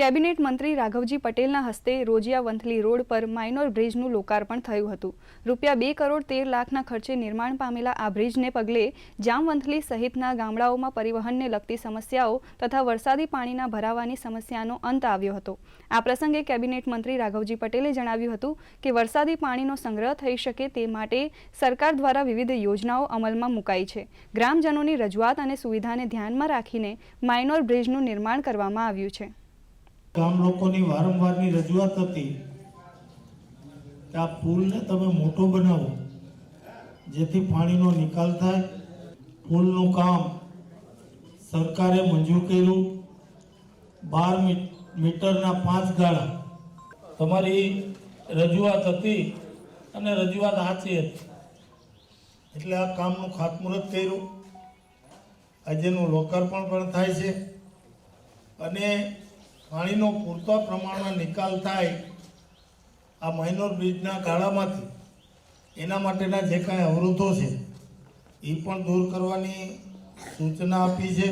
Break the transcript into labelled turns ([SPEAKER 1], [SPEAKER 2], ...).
[SPEAKER 1] Cabinet મંત્રી રાઘવજી પટેલના હસ્તે રોજિયા વંથલી રોડ પર માઇનોર બ્રિજનું લોકાર્પણ થયું હતું. રૂપિયા બે કરોડ તેર લાખના ખર્ચે નિર્માણ પામેલા આ બ્રિજને પગલે જામવંથલી સહિતના ગામડાઓમાં પરિવહનને લગતી સમસ્યાઓ તથા વરસાદી પાણીના ભરાવાની સમસ્યાનો અંત આવ્યો હતો. આ પ્રસંગે કેબિનેટ મંત્રી રાઘવજી પટેલે જણાવ્યું હતું કે વરસાદી પાણીનો સંગ્રહ થઈ શકે તે માટે સરકાર દ્વારા વિવિધ યોજનાઓ અમલમાં મુકાઈ છે. ગ્રામજનોની રજૂઆત અને સુવિધાને ધ્યાનમાં રાખીને માઇનોર બ્રિજનું નિર્માણ કરવામાં આવ્યું છે.
[SPEAKER 2] ગામ લોકોની વારંવારની રજૂઆત હતી કે આ પુલને તમે મોટો બનાવો, જેથી પાણીનો નિકાલ થાય. પુલનું કામ સરકારે મંજૂર કર્યું. બાર મીટરના પાંચ ગાળા. તમારી રજૂઆત હતી અને રજૂઆત સાચી હતી. એટલે આ કામનું ખાતમુહૂર્ત કર્યું. આજેનું લોકાર્પણ પણ થાય છે. અને પાણીનો પૂરતા પ્રમાણમાં નિકાલ થાય આ માઇનોર બ્રિજના ગાળામાંથી, એના માટેના જે કાંઈ અવરોધો છે, એ પણ દૂર કરવાની સૂચના આપી છે.